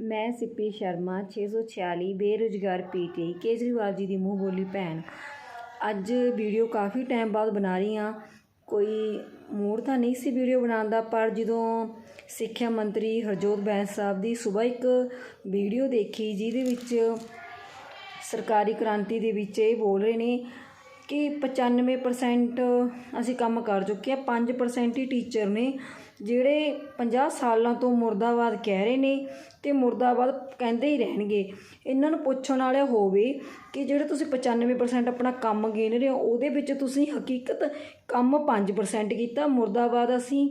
ਮੈਂ ਸਿੱਪੀ ਸ਼ਰਮਾ 646 ਬੇਰੁਜ਼ਗਾਰ ਪੀਟੀ, ਕੇਜਰੀਵਾਲ ਜੀ ਦੀ ਮੂੰਹ ਬੋਲੀ ਭੈਣ। ਅੱਜ ਵੀਡੀਓ ਕਾਫੀ ਟਾਈਮ ਬਾਅਦ ਬਣਾ ਰਹੀ ਹਾਂ। ਕੋਈ ਮੂਡ ਤਾਂ ਨਹੀਂ ਸੀ ਵੀਡੀਓ ਬਣਾਉਣ ਦਾ, ਪਰ ਜਦੋਂ ਸਿੱਖਿਆ ਮੰਤਰੀ ਹਰਜੋਤ ਬੈਂਸ ਸਾਹਿਬ ਦੀ ਸਵੇਰ ਇੱਕ ਵੀਡੀਓ ਦੇਖੀ, ਜਿਹਦੇ ਵਿੱਚ ਸਰਕਾਰੀ ਕ੍ਰਾਂਤੀ ਦੇ ਵਿੱਚ ਇਹ ਬੋਲ ਰਹੇ ਨੇ ਕਿ 95% ਅਸੀਂ ਕੰਮ ਕਰ ਚੁੱਕੇ ਆ 5% ਹੀ ਟੀਚਰ ਨੇ। ਜਿਹੜੇ 50 ਸਾਲਾਂ ਤੋਂ ਮੁਰਦਾਬਾਦ ਕਹਿ ਰਹੇ ਨੇ ਅਤੇ ਮੁਰਦਾਬਾਦ ਕਹਿੰਦੇ ਹੀ ਰਹਿਣਗੇ। ਇਹਨਾਂ ਨੂੰ ਪੁੱਛਣ ਵਾਲਾ ਹੋਵੇ ਕਿ ਜਿਹੜੇ ਤੁਸੀਂ 95% ਆਪਣਾ ਕੰਮ ਗਿਣ ਰਹੇ ਹੋ, ਉਹਦੇ ਵਿੱਚ ਤੁਸੀਂ ਹਕੀਕਤ ਕੰਮ 5% ਕੀਤਾ, ਮੁਰਦਾਬਾਦ ਅਸੀਂ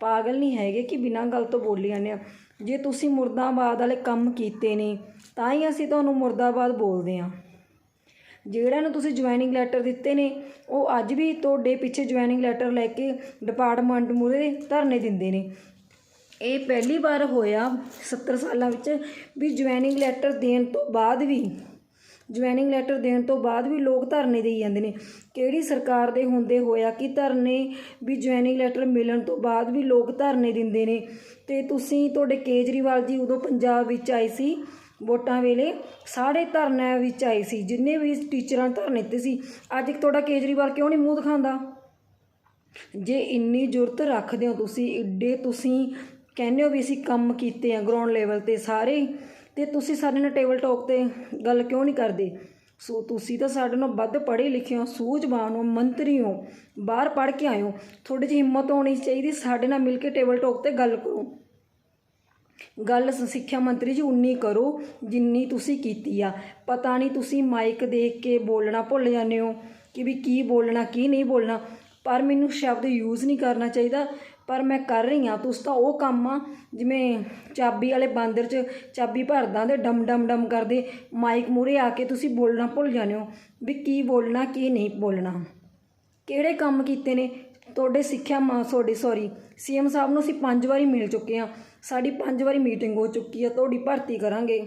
ਪਾਗਲ ਨਹੀਂ ਹੈਗੇ ਕਿ ਬਿਨਾਂ ਗੱਲ ਤੋਂ ਬੋਲੀ ਜਾਂਦੇ ਆ ਜੇ ਤੁਸੀਂ ਮੁਰਦਾਬਾਦ ਵਾਲੇ ਕੰਮ ਕੀਤੇ ਨੇ, ਤਾਂ ਹੀ ਅਸੀਂ ਤੁਹਾਨੂੰ ਮੁਰਦਾਬਾਦ ਬੋਲਦੇ ਹਾਂ। ਜਿਹੜਾ ਨੂੰ ਤੁਸੀਂ ਜੁਆਇਨਿੰਗ ਲੈਟਰ ਦਿੱਤੇ ਨੇ, ਉਹ ਅੱਜ ਵੀ ਤੁਹਾਡੇ ਪਿੱਛੇ ਜੁਆਇਨਿੰਗ ਲੈਟਰ ਲੈ ਕੇ ਡਿਪਾਰਟਮੈਂਟ ਮੂਹਰੇ ਧਰਨੇ ਦਿੰਦੇ ਨੇ। ਇਹ ਪਹਿਲੀ ਵਾਰ ਹੋਇਆ 70 ਸਾਲਾਂ ਵਿੱਚ ਵੀ ਜੁਆਇਨਿੰਗ ਲੈਟਰ ਦੇਣ ਤੋਂ ਬਾਅਦ ਵੀ ਜੁਆਇਨਿੰਗ ਲੈਟਰ ਦੇਣ ਤੋਂ ਬਾਅਦ ਵੀ ਲੋਕ ਧਰਨੇ ਦੇਈ ਜਾਂਦੇ ਨੇ। ਕਿਹੜੀ ਸਰਕਾਰ ਦੇ ਹੁੰਦੇ ਹੋਇਆ ਕਿ ਧਰਨੇ ਵੀ ਜੁਆਇਨਿੰਗ ਲੈਟਰ ਮਿਲਣ ਤੋਂ ਬਾਅਦ ਵੀ ਲੋਕ ਧਰਨੇ ਦਿੰਦੇ ਨੇ। ਤੇ ਤੁਸੀਂ ਤੁਹਾਡੇ ਕੇਜਰੀਵਾਲ ਜੀ ਉਦੋਂ ਪੰਜਾਬ ਵਿੱਚ ਆਏ ਸੀ ਵੋਟਾਂ ਵੇਲੇ ਸਾਰੇ ਧਰਨਿਆਂ ਵਿੱਚ ਆਏ ਸੀ, ਜਿੰਨੇ ਵੀ ਟੀਚਰਾਂ ਧਰਨੇ ਦਿੱਤੇ ਸੀ, ਅੱਜ ਤੁਹਾਡਾ ਕੇਜਰੀਵਾਲ ਕਿਉਂ ਨਹੀਂ ਮੂੰਹ ਦਿਖਾਉਂਦਾ? ਜੇ ਇੰਨੀ ਜ਼ਰੂਰਤ ਰੱਖਦੇ ਹੋ ਤੁਸੀਂ, ਏਡੇ ਤੁਸੀਂ ਕਹਿੰਦੇ ਹੋ ਵੀ ਅਸੀਂ ਕੰਮ ਕੀਤੇ ਆ ਗਰਾਊਂਡ ਲੈਵਲ ਤੇ ਸਾਰੇ, ਤੇ ਤੁਸੀਂ ਸਾਡੇ ਨਾਲ ਟੇਬਲ ਟਾਕ ਤੇ ਗੱਲ ਕਿਉਂ ਨਹੀਂ ਕਰਦੇ? ਸੋ ਤੁਸੀਂ ਤਾਂ ਸਾਡੇ ਨਾਲ ਵੱਧ ਪੜ੍ਹੇ ਲਿਖੇ ਹੋ, ਸੂਝਵਾਨ ਹੋ, ਮੰਤਰੀ ਹੋ, ਬਾਹਰ ਪੜ੍ਹ ਕੇ ਆਏ ਹੋ। ਥੋੜੀ ਜਿਹੀ ਹਿੰਮਤ ਹੋਣੀ ਚਾਹੀਦੀ, ਸਾਡੇ ਨਾਲ ਮਿਲ ਕੇ ਟੇਬਲ ਟਾਕ ਤੇ ਗੱਲ ਕਰੋ। ਗੱਲ ਸਿੱਖਿਆ ਮੰਤਰੀ ਜੀ ਉਨੀ ਕਰੋ ਜਿੰਨੀ ਤੁਸੀਂ ਕੀਤੀ ਆ। ਪਤਾ ਨਹੀਂ ਤੁਸੀਂ ਮਾਈਕ ਦੇਖ ਕੇ ਬੋਲਣਾ ਭੁੱਲ ਜਾਂਦੇ ਹੋ ਕਿ ਵੀ ਕੀ ਬੋਲਣਾ, ਕੀ ਨਹੀਂ ਬੋਲਣਾ। ਪਰ ਮੈਨੂੰ ਸ਼ਬਦ ਯੂਜ਼ ਨਹੀਂ ਕਰਨਾ ਚਾਹੀਦਾ। ਪਰ ਮੈਂ ਕਰ ਰਹੀ ਹਾਂ। ਤੁਸੀਂ ਤਾਂ ਉਹ ਕੰਮ ਆ, ਜਿਵੇਂ ਚਾਬੀ ਵਾਲੇ ਬਾਂਦਰ 'ਚ ਚਾਬੀ ਭਰਦਾ ਤੇ ਡਮ ਡਮ ਡਮ ਕਰਦੇ, ਮਾਈਕ ਮੂਰੇ ਆ ਕੇ ਤੁਸੀਂ ਬੋਲਣਾ ਭੁੱਲ ਜਾਂਦੇ ਹੋ ਵੀ ਕੀ ਬੋਲਣਾ, ਕੀ ਨਹੀਂ ਬੋਲਣਾ। ਕਿਹੜੇ ਕੰਮ ਕੀਤੇ ਨੇ? ਤੁਹਾਡੇ ਸਿੱਖਿਆ ਮਾ ਤੁਹਾਡੇ ਸੌਰੀ ਸੀਐਮ ਸਾਹਿਬ ਨੂੰ ਅਸੀਂ ਪੰਜ ਵਾਰੀ ਮਿਲ ਚੁੱਕੇ ਹਾਂ। ਸਾਡੀ ਪੰਜ ਵਾਰੀ ਮੀਟਿੰਗ ਹੋ ਚੁੱਕੀ ਆ, ਤੁਹਾਡੀ ਭਰਤੀ ਕਰਾਂਗੇ।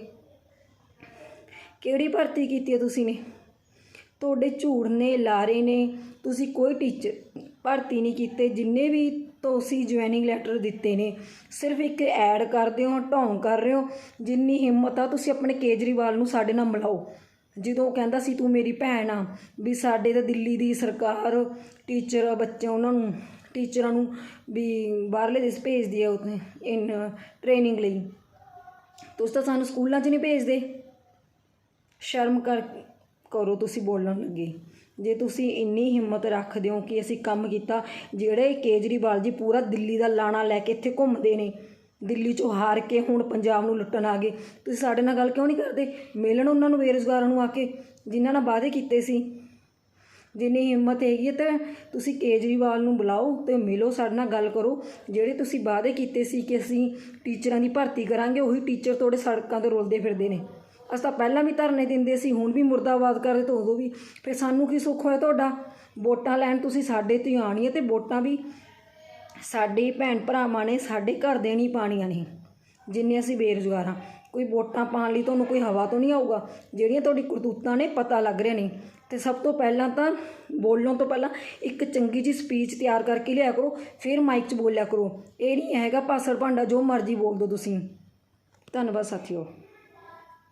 ਕਿਹੜੀ ਭਰਤੀ ਕੀਤੀ ਹੈ ਤੁਸੀਂ ਨੇ? ਤੁਹਾਡੇ ਝੂਠ ਨੇ, ਲਾਰੇ ਨੇ, ਤੁਸੀਂ ਕੋਈ ਟੀਚਰ ਭਰਤੀ ਨਹੀਂ ਕੀਤੇ, ਜਿੰਨੇ ਵੀ ਤੁਸੀਂ ਜੁਆਇਨਿੰਗ ਲੈਟਰ ਦਿੱਤੇ ਨੇ, ਸਿਰਫ ਇੱਕ ਐਡ ਕਰਦੇ ਹੋ ਢੋਂਗ ਕਰ ਰਹੇ ਹੋ, ਜਿੰਨੀ ਹਿੰਮਤ ਆ ਤੁਸੀਂ ਆਪਣੇ ਕੇਜਰੀਵਾਲ ਨੂੰ ਸਾਡੇ ਨਾਲ ਮਿਲਾਓ। ਜਦੋਂ ਕਹਿੰਦਾ ਸੀ, ਤੂੰ ਮੇਰੀ ਭੈਣ ਆ। ਵੀ ਸਾਡੇ ਤਾਂ ਦਿੱਲੀ ਦੀ ਸਰਕਾਰ ਟੀਚਰ ਬੱਚੇ ਉਹਨਾਂ ਨੂੰ ਟੀਚਰਾਂ ਨੂੰ ਵੀ ਬਾਹਰਲੇ ਦੇਸ਼ ਭੇਜਦੀ ਆ ਉੱਥੇ ਇਨ ਟ੍ਰੇਨਿੰਗ ਲਈ। ਤੁਸੀਂ ਤਾਂ ਸਾਨੂੰ ਸਕੂਲਾਂ 'ਚ ਨਹੀਂ ਭੇਜਦੇ। ਸ਼ਰਮ ਕਰ, ਕਰੋ ਤੁਸੀਂ ਬੋਲਣ ਲੱਗੇ। ਜੇ ਤੁਸੀਂ ਇੰਨੀ ਹਿੰਮਤ ਰੱਖਦੇ ਹੋ ਕਿ ਅਸੀਂ ਕੰਮ ਕੀਤਾ, ਜਿਹੜੇ ਕੇਜਰੀਵਾਲ ਜੀ ਪੂਰਾ ਦਿੱਲੀ ਦਾ ਲਾਣਾ ਲੈ ਕੇ ਇੱਥੇ ਘੁੰਮਦੇ ਨੇ ਦਿੱਲੀ ਚੋਂ ਹਾਰ ਕੇ ਹੁਣ ਪੰਜਾਬ ਨੂੰ ਲੁੱਟਣ ਆ ਗਏ। ਤੁਸੀਂ ਸਾਡੇ ਨਾਲ ਗੱਲ ਕਿਉਂ ਨਹੀਂ ਕਰਦੇ? ਮਿਲਣ ਉਹਨਾਂ ਨੂੰ ਬੇਰੁਜ਼ਗਾਰਾਂ ਨੂੰ ਆ ਕੇ, ਜਿਨ੍ਹਾਂ ਨਾਲ ਵਾਅਦੇ ਕੀਤੇ ਸੀ। ਜਿੰਨੀ ਹਿੰਮਤ ਹੈਗੀ ਹੈ ਤਾਂ ਤੁਸੀਂ ਕੇਜਰੀਵਾਲ ਨੂੰ ਬੁਲਾਓ ਤੇ ਮਿਲੋ, ਸਾਡੇ ਨਾਲ ਗੱਲ ਕਰੋ। ਜਿਹੜੇ ਤੁਸੀਂ ਵਾਅਦੇ ਕੀਤੇ ਸੀ ਕਿ ਅਸੀਂ ਟੀਚਰਾਂ ਦੀ ਭਰਤੀ ਕਰਾਂਗੇ, ਉਹੀ ਟੀਚਰ ਤੁਹਾਡੇ ਸੜਕਾਂ ਤੇ ਰੋਲਦੇ ਫਿਰਦੇ ਨੇ। ਅਸੀਂ ਤਾਂ ਪਹਿਲਾਂ ਵੀ ਧਰਨੇ ਦਿੰਦੇ ਸੀ, ਹੁਣ ਵੀ ਮੁਰਦਾਬਾਦ ਕਰਦੇ ਤਾਂ ਉਦੋਂ ਵੀ। ਫਿਰ ਸਾਨੂੰ ਕੀ ਸੁੱਖ ਹੋਇਆ ਤੁਹਾਡਾ? ਵੋਟਾਂ ਲੈਣ ਤੁਸੀਂ ਸਾਡੇ ਤੇ ਆਣੀ ਹੈ ਤੇ ਵੋਟਾਂ ਵੀ ਸਾਡੇ ਭੈਣ ਭਰਾਵਾਂ ਨੇ ਸਾਡੇ ਘਰ ਦੇ ਨਹੀਂ ਪਾਣੀਆਂ ਨੇ। ਜਿੰਨੇ ਅਸੀਂ ਬੇਰੁਜ਼ਗਾਰ ਹਾਂ। ਕੋਈ ਵੋਟਾਂ ਪਾਉਣ ਲਈ ਤੁਹਾਨੂੰ ਕੋਈ ਹਵਾ ਤੋਂ ਨਹੀਂ ਆਊਗਾ? ਜਿਹੜੀਆਂ ਤੁਹਾਡੀ ਕਰਤੂਤਾਂ ਨੇ ਪਤਾ ਲੱਗ ਰਿਹਾ ਨੇ। ਤੇ ਸਭ ਤੋਂ ਪਹਿਲਾਂ ਤਾਂ ਬੋਲਣ ਤੋਂ ਪਹਿਲਾਂ ਇੱਕ ਚੰਗੀ ਜੀ ਸਪੀਚ ਤਿਆਰ ਕਰਕੇ ਲਿਆ ਕਰੋ। ਫਿਰ ਮਾਈਕ 'ਚ ਬੋਲਿਆ ਕਰੋ। ਇਹ ਨਹੀਂ ਹੈਗਾ ਪਾਸੜ ਭਾਂਡਾ, ਜੋ ਮਰਜ਼ੀ ਬੋਲ ਦਿਓ ਤੁਸੀਂ। ਧੰਨਵਾਦ ਸਾਥੀਓ।